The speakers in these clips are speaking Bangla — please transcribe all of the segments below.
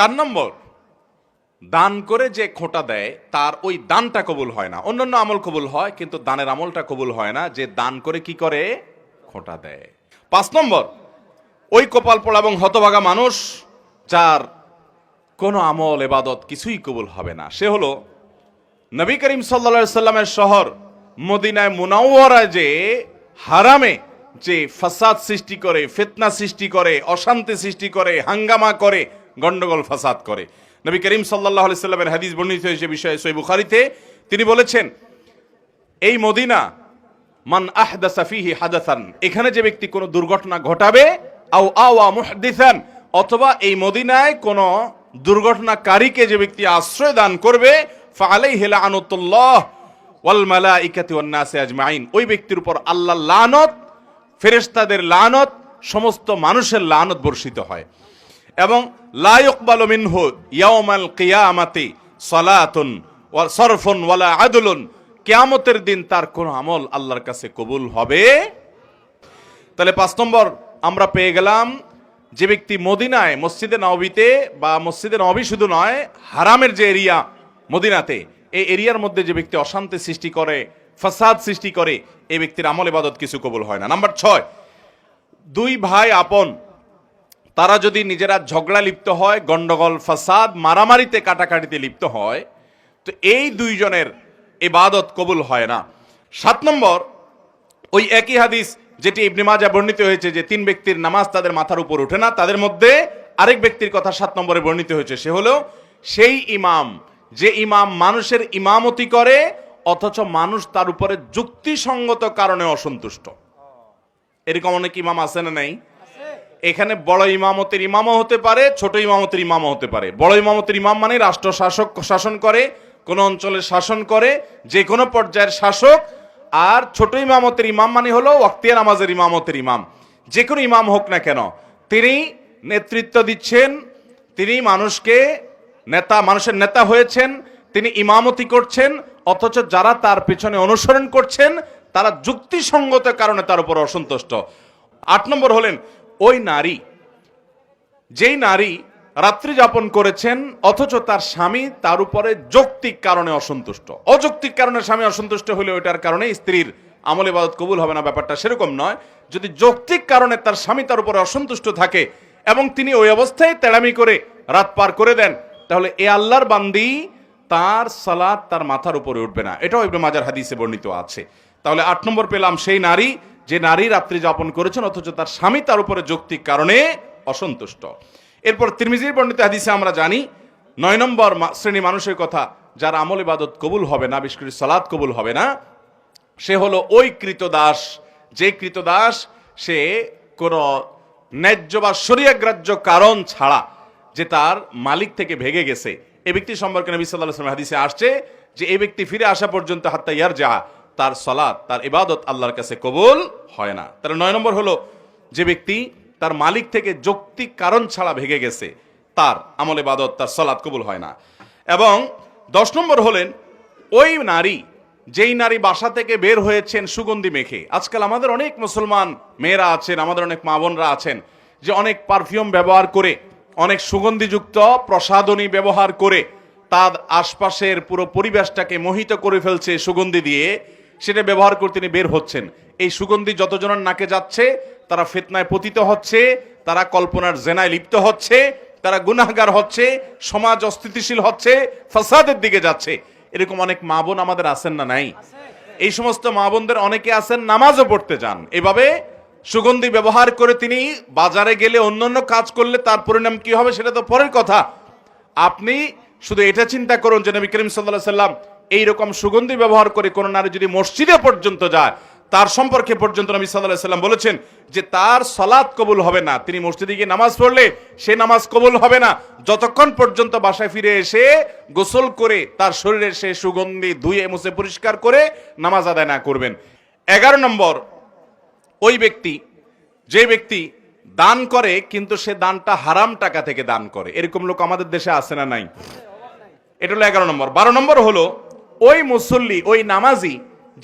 চার নম্বর, দান করে যে খোঁটা দেয়, তার ওই দানটা কবুল হয় না। অন্যান্য আমল কবুল হয়, কিন্তু দানের আমলটা কবুল হয় না, যে দান করে কি করে? খোঁটা দেয়। পাঁচ নম্বর, ওই কপাল পোড়া এবং হতভাগা মানুষ, যার কোনো আমল, এবাদত কিছুই কবুল হবে না। সে হলো নবী করিম সাল্লা সাল্লামের শহর মদিনায় মুনাওয়ারায় যে হারামে যে ফাসাদ সৃষ্টি করে, ফিতনা সৃষ্টি করে, অশান্তি সৃষ্টি করে, হাঙ্গামা করে গন্ডগোল, ফাসাদ করে। নবী করিম সাল্লাহ সাল্লামের হাদিস বর্ণিত হয়েছে বিষয়ে সই বুখারিতে। তিনি বলেছেন, এই মদিনা, মান আহদাসা ফিহি হাদাসান, এখানে যে ব্যক্তি কোনো দুর্ঘটনা ঘটাবে, আও আওয়া মুহদিসান, অথবা এই মদিনায় কোনো দুর্ঘটনাকারীকে যে ব্যক্তি আশ্রয় দান করবে ফালাইহি লাআনাতুল্লাহ ওয়াল মালাইকাতি ওয়ান নাসি আজমাইন। ওই ব্যক্তির উপর আল্লাহ লানত, ফেরেশতাদের লানত, সমস্ত মানুষের লানত বর্ষিত হয়। এবং লা ইকবালু মিনহু ইয়াউমাল কিয়ামাতি সালাতুন সরফুন ওয়ালা আদলুন। কিয়ামতের দিন তার কোন আমল আল্লাহর কাছে কবুল হবে? তাহলে পাঁচ নম্বর, আমরা পেয়ে গেলাম যে ব্যক্তি মদিনায়, মসজিদে নবীতে বা মসজিদে নবী শুধু নয়, হারামের যে এরিয়া মদিনাতে, এই এরিয়ার মধ্যে যে ব্যক্তি অশান্তি সৃষ্টি করে, ফাসাদ সৃষ্টি করে, এই ব্যক্তির আমল ইবাদত কিছু কবুল হয় না। নাম্বার ছয়, দুই ভাই আপন তারা যদি নিজেরা ঝগড়া লিপ্ত হয়, গন্ডগোল, ফাসাদ, মারামারিতে কাটাকাটিতে লিপ্ত হয়, তো এই দুইজনের এবাদত কবুল হয় না। সাত নম্বর, ওই একই হাদিস যেটি ইবনে মাজা বর্ণিত হয়েছে যে তিন ব্যক্তির নামাজ তাদের মাথার উপর ওঠে না, তাদের মধ্যে আরেক ব্যক্তির কথা সাত নম্বরে বর্ণিত হয়েছে, সে হলো সেই ইমাম। যে ইমাম মানুষের ইমামতি করে, অথচ মানুষ তার উপরে যুক্তিসঙ্গত কারণে অসন্তুষ্ট। এরকম অনেক ইমাম আছে না নাই? এখানে বড় ইমামতের ইমামও হতে পারে, ছোট ইমামতের ইমামও হতে পারে। বড় ইমামতের ইমাম মানে রাষ্ট্র শাসক শাসন করে, কোন অঞ্চলে শাসন করে, যে কোনো পর্যায়ের শাসক। আর ছোট ইমামতের ইমাম মানে হলো ওয়াক্তিয়া নামাজের ইমামতের ইমাম। যে কোনো ইমাম হোক না কেন, তিনি নেতৃত্ব দিচ্ছেন, তিনি মানুষকে নেতা, মানুষের নেতা হয়েছেন, তিনি ইমামতি করছেন, অথচ যারা তার পেছনে অনুসরণ করছেন, তারা যুক্তিসঙ্গত কারণে তার উপর অসন্তুষ্ট। আট নম্বর হলেন ওই নারী, যেই নারী রাত্রি যাপন করেছেন, অথচ তার স্বামী তার উপরে যৌক্তিক কারণে অসন্তুষ্ট। অযৌক্তিক কারণে স্বামী অসন্তুষ্ট হলে ওইটার কারণে স্ত্রীর আমল ইবাদত কবুল হবে না, ব্যাপারটা সেরকম নয়। যদি যৌক্তিক কারণে তার স্বামী তার উপরে অসন্তুষ্ট থাকে এবং তিনি ওই অবস্থায় তেড়ামি করে রাত পার করে দেন, তাহলে এ আল্লাহর বান্দি তার সালাত তার মাথার উপরে উঠবে না। এটাও ইবনে মাজার হাদিসে বর্ণিত আছে। তাহলে আট নম্বর পেলাম সেই নারী যে নারী রাত্রি যাপন করেছেন, অথচ তার স্বামী তার উপরে যৌক্তিক কারণে অসন্তুষ্ট। এরপর তিরমিজির বর্ণিত হাদিসে আমরা জানি, নয় নম্বর শ্রেণি মানুষের কথা, যার আমল ইবাদত কবুল হবে না, বিশেষ করে সালাদ কবুল হবে না, সে হলো ওই কৃতদাস। যে কৃতদাস, সে কোনো ন্যায্য বা শরীয়গ্রাহ্য কারণ ছাড়া যে তার মালিক থেকে ভেগে গেছে। এই ব্যক্তি সম্পর্কে নবী সাল্লাহ হাদিসে আসছে যে এই ব্যক্তি ফিরে আসা পর্যন্ত হাত্তা ইয়ার যা তার সলাৎ তার ইবাদত আল্লাহর কাছে কবুল হয় না। তার নয় নম্বর হলো, যে ব্যক্তি তার মালিক থেকে যৌক্তিক কারণ ছাড়া ভেঙে গেছে, তার আমল ইবাদত, তার সলাৎ কবুল হয় না। এবং দশ নম্বর হলেন, ওই নারী, যেই নারী বাসা থেকে বের হয়েছেন সুগন্ধি মেখে, আজকাল আমাদের অনেক মুসলমান মেয়েরা আছেন, আমাদের অনেক মা বোনরা আছেন, যে অনেক পারফিউম ব্যবহার করে, অনেক সুগন্ধিযুক্ত প্রসাধনী ব্যবহার করে, তার আশপাশের পুরো পরিবেশটাকে মোহিত করে ফেলছে সুগন্ধি দিয়ে সেটা ব্যবহার করে তিনি বের হচ্ছেন। এই সুগন্ধি যতজনের নাকে যাচ্ছে, তারা ফেতনায় পতিত হচ্ছে, তারা কল্পনার জেনায় লিপ্ত হচ্ছে, তারা গুনাহগার হচ্ছে, সমাজ অস্থিতিশীল হচ্ছে, ফাসাদের দিকে যাচ্ছে। এরকম অনেক মা বোন আমাদের আছেন না নাই? এই সমস্ত মা বোনদের অনেকে আছেন, নামাজও পড়তে যান। এভাবে সুগন্ধি ব্যবহার করে তিনি বাজারে গেলে অন্যান্য কাজ করলে তার পরিণাম কি হবে সেটা তো পরের কথা। আপনি শুধু এটা চিন্তা করুন যে নবী করিম সাল্লাহ সাল্লাম এইরকম সুগন্ধি ব্যবহার করে কোন নারী যদি মসজিদে পর্যন্ত যায়, তার সম্পর্কে পর্যন্ত নবী সাল্লাহ সাল্লাম বলেছেন যে তার সলাৎ কবুল হবে না। তিনি মসজিদে গিয়ে নামাজ পড়লে সে নামাজ কবুল হবে না। যতক্ষণ পর্যন্ত বাসায় ফিরে এসে গোসল করে তার শরীরে সে সুগন্ধি ধুয়ে মুছে পরিষ্কার করে নামাজ আদায় না করবেন। এগারো নম্বর, ওই ব্যক্তি, যে ব্যক্তি দান করে কিন্তু সে দানটা হারাম টাকা থেকে দান করে। এরকম লোক আমাদের দেশে আছে না নাই? এটা হলো এগারো নম্বর। বারো নম্বর হলো ওই মুসল্লি, ওই নামাজি,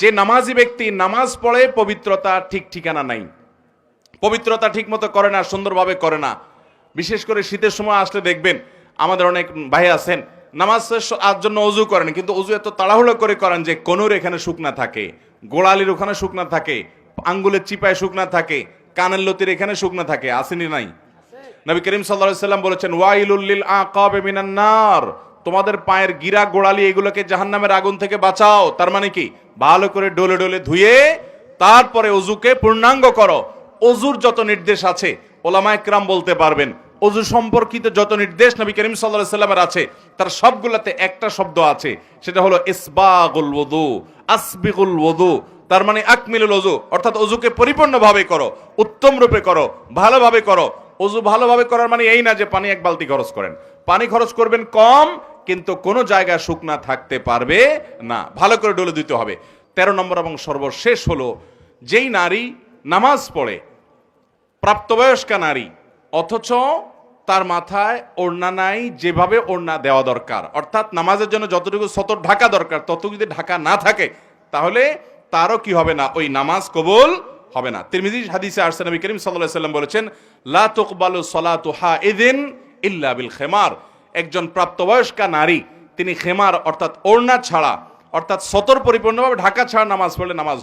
যে নামাজি ব্যক্তি নামাজ পড়ে, পবিত্রতা ঠিক ঠিকানা নাই। পবিত্রতা ঠিক মতো করে না, সুন্দরভাবে করে না। বিশেষ করে শীতের সময় আসলে দেখবেন, আমাদের অনেক ভাই আছেন, নামাজ আর জন্য অজু করেন, কিন্তু অজু এত তাড়াহুড়ো করে করেন যে কোনোর এখানে শুকনা থাকে। গোড়ালির ওখানে শুকনা থাকে, আঙ্গুলের চিপায় শুকনা থাকে, কানের লতির এখানে শুকনা থাকে, আসেনি নাই? নবী করিম আলাইহি সাল্লাম বলেছেন, ওয়াইলুল আকাবে মিনান নার। তোমাদের পায়ের গিরা গোড়ালি এগুলোকে জাহান্নামের আগুন থেকে বাঁচাও। তার মানে কি? ভালো করে ডলে ডলে ধুয়ে তারপরে অজুকে পূর্ণাঙ্গ করো। অজুর যত নির্দেশ আছে, ওলামায়ে কিরাম বলতে পারবেন। অজু সম্পর্কিত যত নির্দেশ নবী করিম আলাইহি সাল্লামের আছে, তার সবগুলাতে একটা শব্দ আছে। সেটা হলো ইসবাগুল ওযু, আসবিগুল ওদু তার মানে আকমিলুল অজু অর্থাৎ অজুকে পরিপূর্ণভাবে করো উত্তম রূপে করো, ভালোভাবে করো। অজু ভালোভাবে করার মানে এই না যে পানি এক বালতি খরচ করেন। পানি খরচ করবেন কম কিন্তু কোনো জায়গায় শুকনা থাকতে পারবে না। ভালো করে ডলে দিতে হবে। তেরো নম্বর এবং সর্বশেষ হলো, যেই নারী নামাজ পড়ে, প্রাপ্তবয়স্কা নারী, অথচ তার মাথায় ওড়না নাই, যেভাবে ওড়না দেওয়া দরকার, অর্থাৎ নামাজের জন্য যতটুকু সতর ঢাকা দরকার, ততটুকু যদি ঢাকা না থাকে, তাহলে তারও কি হবে না? ওই নামাজ কবুল হবে না। তিরমিজি হাদিসে আরসে নবী করিম আলাইহি সাল্লাম বলেছেন, লা তুকবালু সালাতু হাইদিন ইল্লা বিল খেমার। একজন প্রাপ্তবয়স্কা নারী, তিনি খেমার, অর্থাৎ ওড়না ছাড়া, অর্থাৎ সতর পরিপূর্ণভাবে ঢাকা ছাড়া নামাজ পড়লে নামাজ